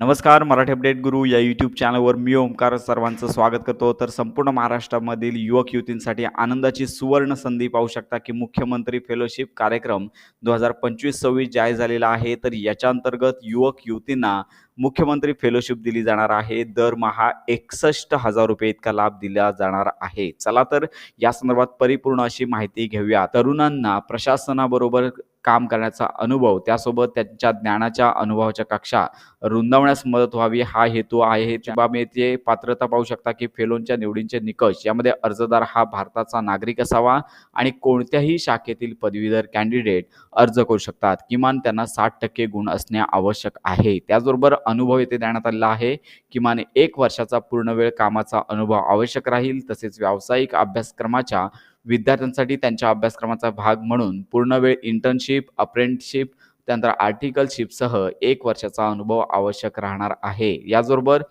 नमस्कार मराठी अपडेट गुरु या यूट्यूब चॅनलवर मी ओमकार सर्वांचं स्वागत करतो. तर संपूर्ण महाराष्ट्रामधील युवक युवतींसाठी आनंदाची सुवर्ण संधी पाहू शकता की मुख्यमंत्री फेलोशिप कार्यक्रम दोन हजार पंचवीस सव्वीस जाहीर झालेला आहे. तर याच्या अंतर्गत युवक युवतींना मुख्यमंत्री फेलोशिप दिली जाणार आहे. दरमहा एकसष्ट हजार रुपये इतका लाभ दिला जाणार आहे. चला तर या संदर्भात परिपूर्ण अशी माहिती घेऊया. तरुणांना प्रशासनाबरोबर काम करण्याचा अनुभव त्यासोबत त्यांच्या ज्ञानाच्या अनुभवाच्या कक्षा रुंदावण्यास मदत व्हावी. हा हेतू आहे. बाब ते पात्रता पाहू शकता की फेलोनच्या निवडींचे निकष यामध्ये अर्जदार हा भारताचा नागरिक असावा आणि कोणत्याही शाखेतील पदवीधर कॅन्डिडेट अर्ज करू शकतात. किमान त्यांना साठ टक्के गुण असणे आवश्यक आहे. त्याचबरोबर अनुभव येथे देण्यात आलेला आहे. किमान एक वर्षाचा पूर्ण वेळ कामाचा अनुभव आवश्यक राहील. तसेच व्यावसायिक अभ्यासक्रमाच्या विद्यार्थ्यांसाठी त्यांच्या अभ्यासक्रमाचा भाग म्हणून पूर्णवेळ इंटर्नशिप अप्रेंटिशिप त्यानंतर आर्टिकलशिपसह एक वर्षाचा अनुभव आवश्यक राहणार आहे. याचबरोबर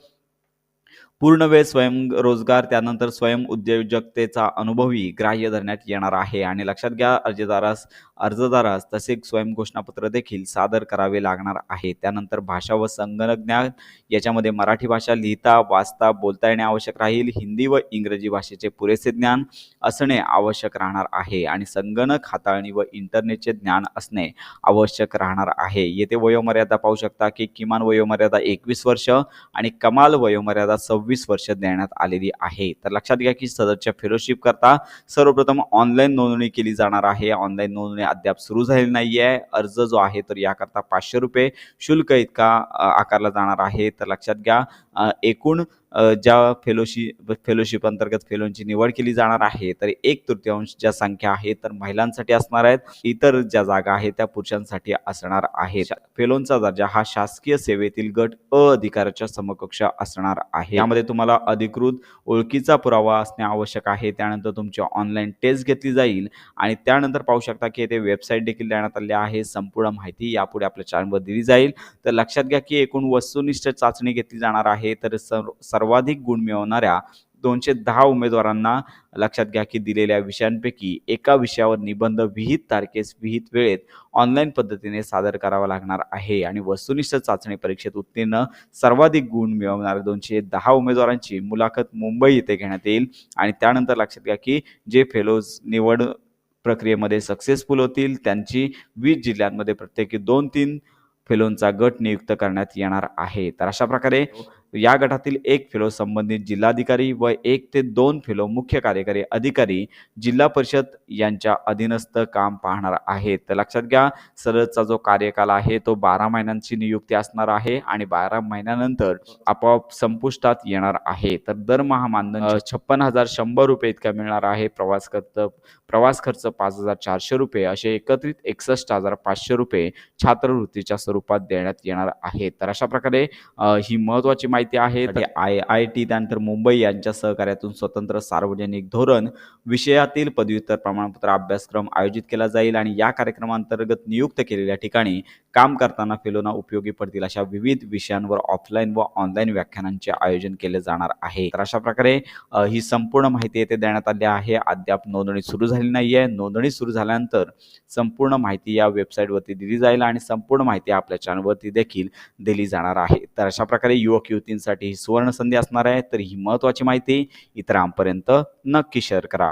पूर्णवेळ स्वयंरोजगार त्यानंतर स्वयं उद्योजकतेचा अनुभवही ग्राह्य धरण्यात येणार आहे. आणि लक्षात घ्या अर्जदारास अर्जदारास तसे स्वयं घोषणापत्र देखील सादर करावे लागणार आहे. त्यानंतर भाषा व संगणक ज्ञान याच्यामध्ये मराठी भाषा लिहिता वाचता बोलता येणे आवश्यक राहील. हिंदी व इंग्रजी भाषेचे पुरेसे ज्ञान असणे आवश्यक राहणार आहे. आणि संगणक हाताळणी व इंटरनेटचे ज्ञान असणे आवश्यक राहणार आहे. येथे वयोमर्यादा पाहू शकता की किमान वयोमर्यादा एकवीस वर्ष आणि कमाल वयोमर्यादा सव्वीस वर्ष देण्यात आलेली आहे. तर लक्षात घ्या की सदरच्या फेलोशिप करता सर्वप्रथम ऑनलाईन नोंदणी केली जाणार आहे. ऑनलाईन नोंदणी अद्याप सुरू झालेली नाही आहे अर्ज जो आहे तर याकरता पाचशे रुपये शुल्क इतका आकारला जाणार आहे. तर लक्षात घ्या एकूण ज्या फेलोशिप फेलोशिप अंतर्गत फेलोंची निवड केली जाणार आहे तर एक तृतीयांश ज्या संख्या आहे तर महिलांसाठी असणार आहेत. इतर ज्या जागा आहेत त्या पुरुषांसाठी असणार आहेत. फेलोंचा दर्जा हा शासकीय सेवेतील गट अ अधिकाराच्या समकक्ष असणार आहे. यामध्ये तुम्हाला अधिकृत ओळखीचा पुरावा असणे आवश्यक आहे. त्यानंतर तुमची ऑनलाईन टेस्ट घेतली जाईल आणि त्यानंतर पाहू शकता की येथे वेबसाईट देखील देण्यात आली आहे. संपूर्ण माहिती यापुढे आपल्या चॅनलवर दिली जाईल. तर लक्षात घ्या की एकूण वस्तुनिष्ठ चाचणी घेतली जाणार आहे. तर सर्व सर्वाधिक गुण मिळवणाऱ्या दोनशे दहा उमेदवारांना लक्षात घ्या की दिलेल्या विषयांपैकी एका विषयावर निबंध विहित तारखेस विहित वेळेत ऑनलाईन पद्धतीने सादर करावा लागणार आहे. आणि वस्तुनिष्ठ चाचणी परीक्षेत उत्तीर्ण सर्वाधिक गुण मिळवणाऱ्या दोनशे दहा उमेदवारांची मुलाखत मुंबई येथे घेण्यात येईल. आणि त्यानंतर लक्षात घ्या की जे फेलोज निवड प्रक्रियेमध्ये सक्सेसफुल होतील त्यांची वीस जिल्ह्यांमध्ये प्रत्येकी दोन तीन फेलोंचा गट नियुक्त करण्यात येणार आहे. तर अशा प्रकारे या गटातील एक फेलो संबंधित जिल्हाधिकारी व एक ते दोन फेलो मुख्य कार्यकारी अधिकारी जिल्हा परिषद यांच्या अधीनस्थ काम पाहणार आहेत. तर लक्षात घ्या सदरचा जो कार्यकाल आहे तो बारा महिन्यांची नियुक्ती असणार आहे आणि बारा महिन्यानंतर आपोआप संपुष्टात येणार आहे. तर दरमहा मानधन छप्पन हजार शंभर रुपये इतका मिळणार आहे. प्रवास खर्च प्रवास खर्च पाच हजार चारशे रुपये असे एकत्रित एकसष्ट हजार पाचशे रुपये छात्रवृत्तीच्या स्वरूपात देण्यात येणार आहे तर अशा प्रकारे ही महत्त्वाची माहिती आहे. तर आय आय टी त्यानंतर मुंबई यांच्या सहकार्यातून स्वतंत्र सार्वजनिक धोरण विषयातील पदव्युत्तर प्रमाणपत्र अभ्यासक्रम आयोजित केला जाईल आणि या कार्यक्रमांतर्गत नियुक्त केलेल्या ठिकाणी काम करताना फेलोना उपयोगी पडतील अशा विविध विषयांवर ऑफलाईन व ऑनलाईन व्याख्यानांचे आयोजन केले जाणार आहे. तर अशा प्रकारे ही संपूर्ण माहिती येथे देण्यात आली आहे. अद्याप नोंदणी सुरू झाली नाही आहे नोंदणी सुरू झाल्यानंतर संपूर्ण माहिती या वेबसाईटवरती दिली जाईल आणि संपूर्ण माहिती आपल्या चॅनलवरती देखील दिली जाणार आहे. तर अशा प्रकारे युवक युवतींसाठी ही सुवर्ण संधी असणार आहे. तर ही महत्त्वाची माहिती इतरांपर्यंत नक्की शेअर करा.